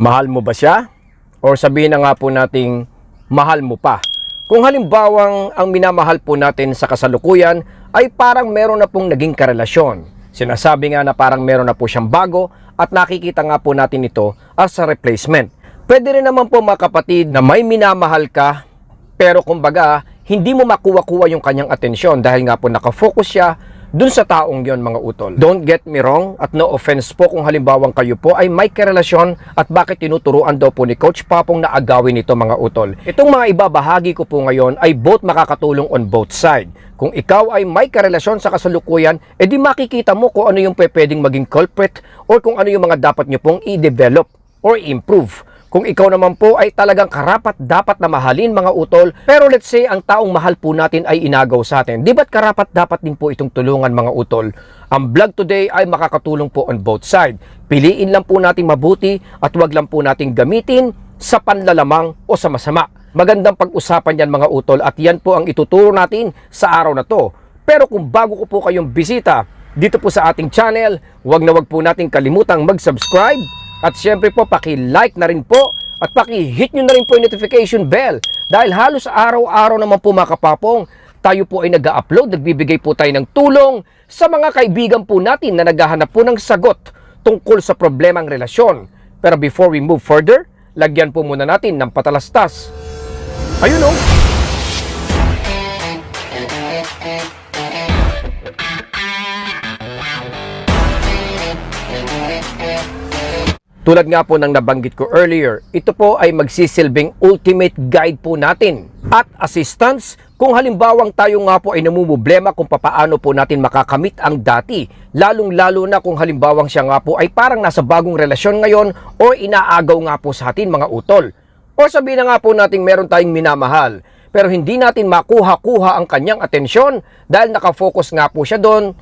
Mahal mo ba siya? Or sabihin na nga po nating mahal mo pa. Kung halimbawang ang minamahal po natin sa kasalukuyan ay parang meron na pong naging karelasyon. Sinasabi nga na parang meron na po siyang bago at nakikita nga po natin ito as a replacement. Pwede rin naman po mga kapatid na may minamahal ka pero kumbaga hindi mo makuha-kuha yung kanyang atensyon dahil nga po nakafocus siya dun sa taong yon mga utol. Don't get me wrong at no offense po kung halimbawang kayo po ay may karelasyon at bakit tinuturuan daw po ni Coach Papong na agawin ito mga utol. Itong mga ibabahagi ko po ngayon ay both makakatulong on both side. Kung ikaw ay may karelasyon sa kasalukuyan, edi makikita mo kung ano yung pwedeng maging culprit or kung ano yung mga dapat nyo pong i-develop or improve. Kung ikaw naman po ay talagang karapat dapat na mahalin mga utol, pero let's say ang taong mahal po natin ay inagaw sa atin, di ba't karapat dapat din po itong tulungan mga utol? Ang vlog today ay makakatulong po on both side. Piliin lang po nating mabuti at wag lang po nating gamitin sa panlalamang o sa masama. Magandang pag-usapan yan mga utol at yan po ang ituturo natin sa araw na to. Pero kung bago ko po kayong bisita dito po sa ating channel, wag na wag po nating kalimutang mag-subscribe at syempre po, paki-like na rin po at paki-hit nyo na rin po yung notification bell. Dahil halos araw-araw naman po mga tayo po ay nag-upload, nagbibigay po tayo ng tulong sa mga kaibigan po natin na naghahanap po ng sagot tungkol sa problemang relasyon. Pero before we move further, lagyan po muna natin ng patalastas. Ayun oh! Tulad nga po ng nabanggit ko earlier, ito po ay magsisilbing ultimate guide po natin at assistance kung halimbawang tayo nga po ay namumblema kung papaano po natin makakamit ang dati. Lalong-lalo na kung halimbawang siya nga po ay parang nasa bagong relasyon ngayon o inaagaw nga po sa atin mga utol. O sabihin na nga po natin meron tayong minamahal pero hindi natin makuha-kuha ang kanyang atensyon dahil nakafocus nga po siya doon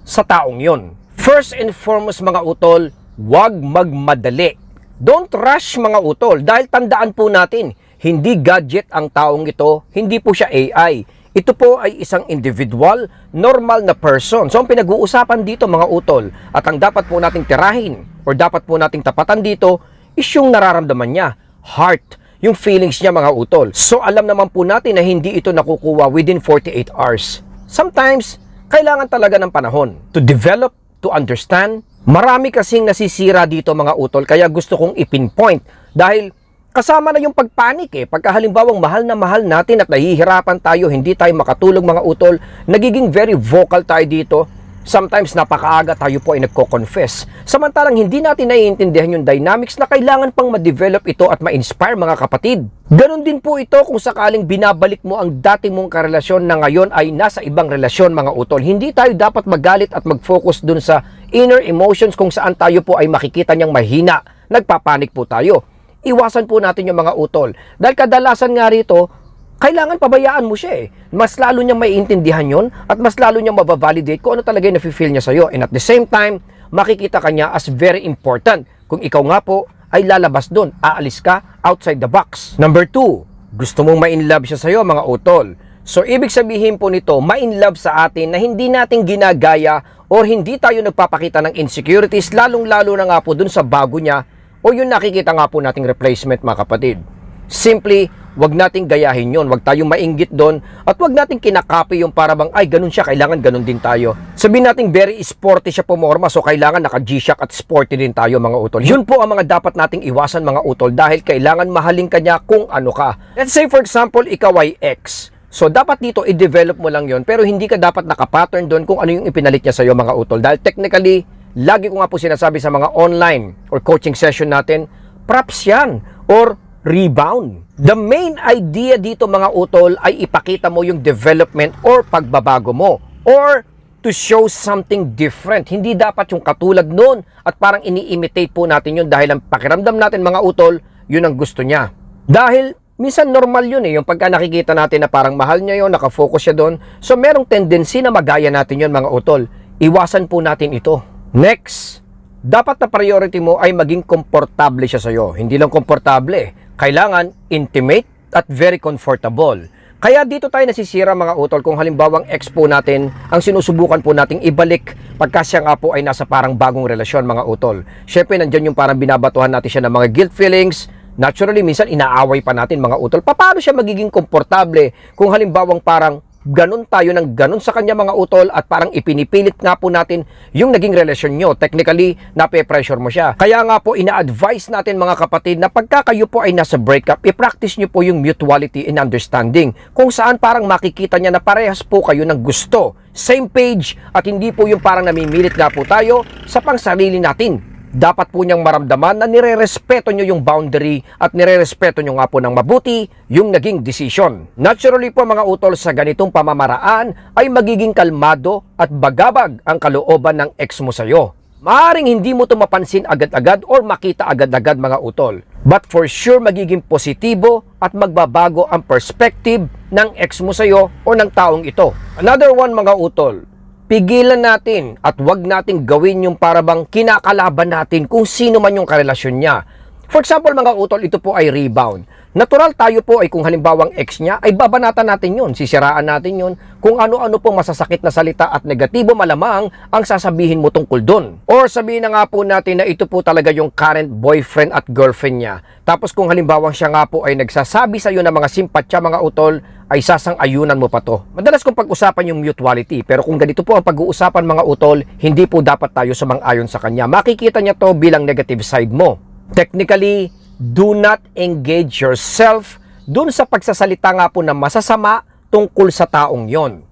sa taong yon. First and foremost mga utol, huwag magmadali. Don't rush mga utol dahil tandaan po natin, hindi gadget ang taong ito, hindi po siya AI. Ito po ay isang individual, normal na person. So ang pinag-uusapan dito mga utol at ang dapat po nating tirahin or dapat po nating tapatan dito is yung nararamdaman niya, heart, yung feelings niya mga utol. So alam naman po natin na hindi ito nakukuha within 48 hours. Sometimes, kailangan talaga ng panahon to develop, to understand. Marami kasing nasisira dito mga utol kaya gusto kong ipinpoint dahil kasama na yung pagpanik eh. Pagka halimbawang mahal na mahal natin at nahihirapan tayo, hindi tayo makatulog mga utol, nagiging very vocal tayo dito. Sometimes napakaaga tayo po ay nagko-confess. Samantalang hindi natin naiintindihan yung dynamics na kailangan pang ma-develop ito at ma-inspire mga kapatid. Ganon din po ito kung sakaling binabalik mo ang dati mong karelasyon na ngayon ay nasa ibang relasyon mga utol. Hindi tayo dapat magalit at mag-focus dun sa inner emotions kung saan tayo po ay makikita niyang mahina. Nagpapanik po tayo. Iwasan po natin yung mga utol. Dahil kadalasan nga rito, kailangan pabayaan mo siya eh. Mas lalo niyang maiintindihan yon at mas lalo niyang mabavalidate kung ano talaga yung nafe-feel niya sa'yo. And at the same time, makikita ka niya as very important. Kung ikaw nga po ay lalabas doon, aalis ka outside the box. Number two, gusto mong ma-inlove siya sa'yo mga utol. So ibig sabihin po nito, ma-inlove sa atin na hindi natin ginagaya or hindi tayo nagpapakita ng insecurities lalong-lalo na nga po dun sa bago niya o yung nakikita nga po nating replacement mga kapatid. Simply, wag nating gayahin yon, wag tayong mainggit doon at wag nating kinakapi yung para bang ay ganun siya, kailangan ganun din tayo. Sabihin nating very sporty siya pumorma so kailangan naka G-Shock at sporty din tayo mga utol. Yun po ang mga dapat nating iwasan mga utol dahil kailangan mahalin ka niya kung ano ka. Let's say for example, ikaw ay ex. So dapat dito i-develop mo lang yon pero hindi ka dapat nakapattern doon kung ano yung ipinalit niya sa iyo mga utol dahil technically lagi ko nga po sinasabi sa mga online or coaching session natin, props yan or rebound. The main idea dito mga utol ay ipakita mo yung development or pagbabago mo or to show something different. Hindi dapat yung katulad noon at parang ini-imitate po natin yun dahil ang pakiramdam natin mga utol, yun ang gusto niya. Dahil minsan normal yun eh, yung pagka nakikita natin na parang mahal niya yun, nakafocus siya doon. So merong tendency na magaya natin yun mga utol. Iwasan po natin ito. Next, dapat na priority mo ay maging komportable siya sa'yo. Hindi lang komportable, kailangan intimate at very comfortable. Kaya dito tayo nasisira mga utol kung halimbawang ex po natin ang sinusubukan po nating ibalik pagka siya nga po ay nasa parang bagong relasyon mga utol. Siyempre nandyan yung parang binabatuhan natin siya ng mga guilt feelings, Naturally, minsan inaaway pa natin mga utol. Paano siya magiging komportable kung halimbawang parang ganun tayo ng ganun sa kanya mga utol at parang ipinipilit nga po natin yung naging relasyon nyo. Technically, nape-pressure mo siya. Kaya nga po, ina-advise natin mga kapatid na pagka kayo po ay nasa breakup, i-practice nyo po yung mutuality and understanding kung saan parang makikita niya na parehas po kayo ng gusto. Same page at hindi po yung parang namimilit nga po tayo sa pang sarili natin dapat po niyang maramdaman na nire-respeto niyo yung boundary at nire-respeto niyo nga po ng mabuti yung naging decision. Naturally po mga utol sa ganitong pamamaraan ay magiging kalmado at bagabag ang kalooban ng ex mo sa'yo. Maaring hindi mo ito mapansin agad-agad or makita agad-agad mga utol. But for sure magiging positibo at magbabago ang perspective ng ex mo sa'yo o ng taong ito. Another one mga utol, pigilan natin at wag nating gawin yung parabang kinakalaban natin kung sino man yung karelasyon niya. For example, mga utol, ito po ay rebound. Natural tayo po ay kung halimbawang ex niya, ay babanatan natin yun, sisiraan natin yun, kung ano-ano pong masasakit na salita at negatibo malamang ang sasabihin mo tungkol dun. Or sabihin na nga po natin na ito po talaga yung current boyfriend at girlfriend niya. Tapos kung halimbawang siya nga po ay nagsasabi sa iyo ng mga simpatya mga utol, ay sasang-ayunan mo pa to. Madalas kong pag-usapan yung mutuality, pero kung ganito po ang pag-uusapan mga utol, hindi po dapat tayo sumang-ayon sa kanya. Makikita niya to bilang negative side mo. Technically, do not engage yourself dun sa pagsasalita nga po na masasama tungkol sa taong yon.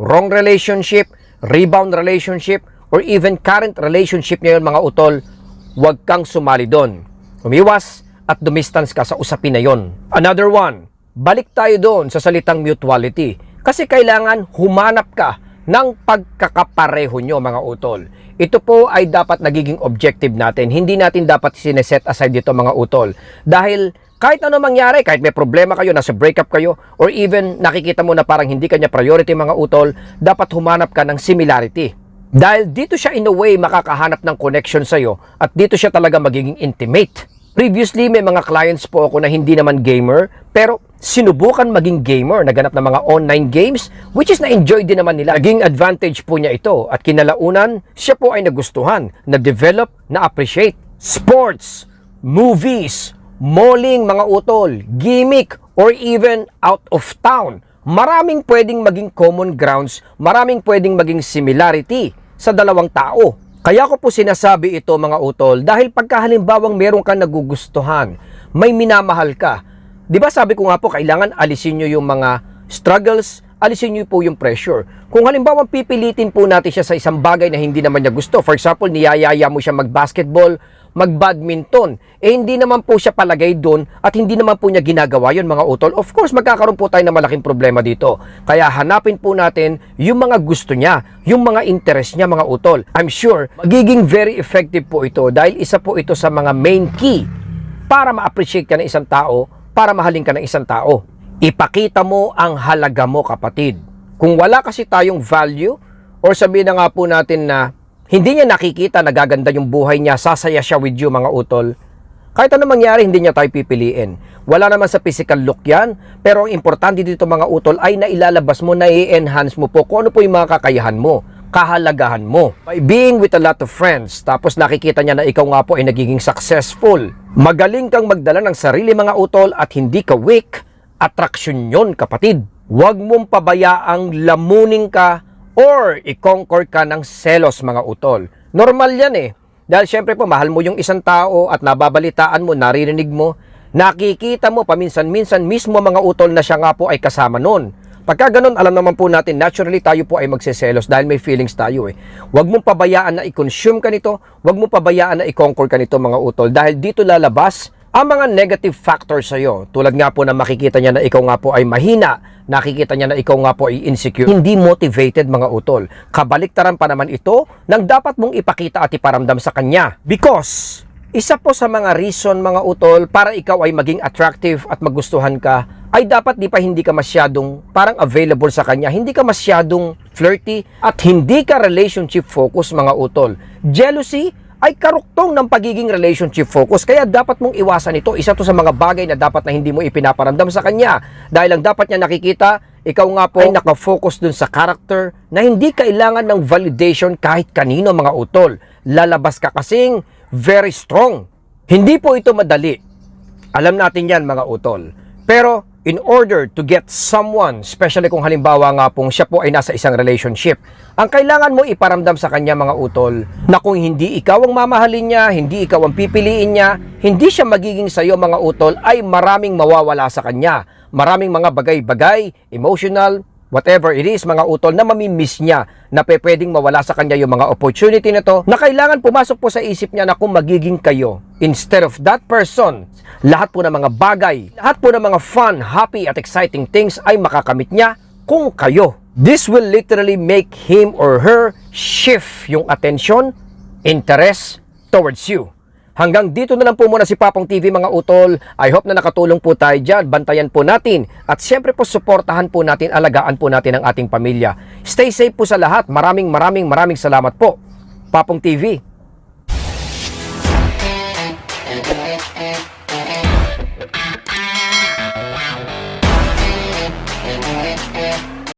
Wrong relationship, rebound relationship, or even current relationship ngayon mga utol, huwag kang sumali doon. Umiwas at dumistance ka sa usapin na yon. Another one, balik tayo doon sa salitang mutuality. Kasi kailangan humanap ka ng pagkakapareho nyo mga utol. Ito po ay dapat nagiging objective natin. Hindi natin dapat sineset aside dito mga utol. Dahil kahit ano mangyari, kahit may problema kayo, nasa breakup kayo, or even nakikita mo na parang hindi kanya priority mga utol, dapat humanap ka ng similarity. Dahil dito siya in a way makakahanap ng connection sa'yo at dito siya talaga magiging intimate. Previously, may mga clients po ako na hindi naman gamer, pero sinubukan maging gamer, naganap ng mga online games, which is na-enjoy din naman nila. Naging advantage po niya ito at kinalaunan, siya po ay nagustuhan, na-develop, na-appreciate. Sports, movies, malling mga utol, gimmick, or even out of town. Maraming pwedeng maging common grounds, maraming pwedeng maging similarity sa dalawang tao. Kaya ko po sinasabi ito mga utol dahil pagka halimbawang meron kang nagugustuhan, may minamahal ka. 'Di ba sabi ko nga po kailangan alisin niyo yung mga struggles, alisin niyo po yung pressure. Kung halimbawa pipilitin po natin siya sa isang bagay na hindi naman niya gusto, for example, niyayaya mo siya mag-basketball, mag-badminton, eh hindi naman po siya palagay doon at hindi naman po niya ginagawa yon mga utol. Of course, magkakaroon po tayo ng malaking problema dito. Kaya hanapin po natin yung mga gusto niya, yung mga interest niya mga utol. I'm sure, magiging very effective po ito dahil isa po ito sa mga main key para ma-appreciate ka ng isang tao, para mahalin ka ng isang tao. Ipakita mo ang halaga mo kapatid. Kung wala kasi tayong value, or sabihin na nga po natin na hindi niya nakikita na gaganda yung buhay niya, sasaya siya with you mga utol, kahit ano mangyari, hindi niya tayo pipiliin. Wala naman sa physical look yan, pero ang importante dito mga utol ay nailalabas mo, nai-enhance mo po kung ano po yung mga kakayahan mo, kahalagahan mo. By being with a lot of friends, tapos nakikita niya na ikaw nga po ay nagiging successful, magaling kang magdala ng sarili mga utol at hindi ka weak, attraction yon kapatid. Huwag mong pabayaang lamunin ka or i-conquer ka ng selos mga utol. Normal yan eh. Dahil syempre po, mahal mo yung isang tao at nababalitaan mo, naririnig mo, nakikita mo paminsan-minsan mismo mga utol na siya nga po ay kasama nun. Pagka ganun, alam naman po natin, naturally tayo po ay magseselos dahil may feelings tayo eh. Huwag mong pabayaan na i-consume ka nito, huwag mong pabayaan na i-conquer ka nito mga utol dahil dito lalabas ang mga negative factors sa'yo. Tulad nga po na makikita niya na ikaw nga po ay mahina, nakikita niya na ikaw nga po ay insecure, hindi motivated mga utol. Kabaliktaran pa naman ito ng dapat mong ipakita at iparamdam sa kanya. Because, isa po sa mga reason mga utol para ikaw ay maging attractive at magustuhan ka ay dapat di pa hindi ka masyadong parang available sa kanya, hindi ka masyadong flirty at hindi ka relationship focus mga utol. Jealousy ay karuktong ng pagiging relationship focus. Kaya dapat mong iwasan ito. Isa to sa mga bagay na dapat na hindi mo ipinaparamdam sa kanya. Dahil ang dapat niya nakikita, ikaw nga po ay nakafocus dun sa character na hindi kailangan ng validation kahit kanino mga utol. Lalabas ka kasing very strong. Hindi po ito madali. Alam natin yan mga utol. Pero in order to get someone, especially kung halimbawa nga pong siya po ay nasa isang relationship, ang kailangan mo iparamdam sa kanya mga utol na kung hindi ikaw ang mamahalin niya, hindi ikaw ang pipiliin niya, hindi siya magiging sayo mga utol ay maraming mawawala sa kanya. Maraming mga bagay-bagay, emotional, whatever it is, mga utol na mamimiss niya na pwedeng mawala sa kanya yung mga opportunity na to na kailangan pumasok po sa isip niya na kung magiging kayo instead of that person, lahat po ng mga bagay, lahat po ng mga fun, happy at exciting things ay makakamit niya kung kayo. This will literally make him or her shift yung attention, interest towards you. Hanggang dito na lang po muna si Papong TV mga utol. I hope na nakatulong po tayo dyan. Bantayan po natin. At syempre po suportahan po natin, alagaan po natin ang ating pamilya. Stay safe po sa lahat. Maraming maraming maraming salamat po. Papong TV.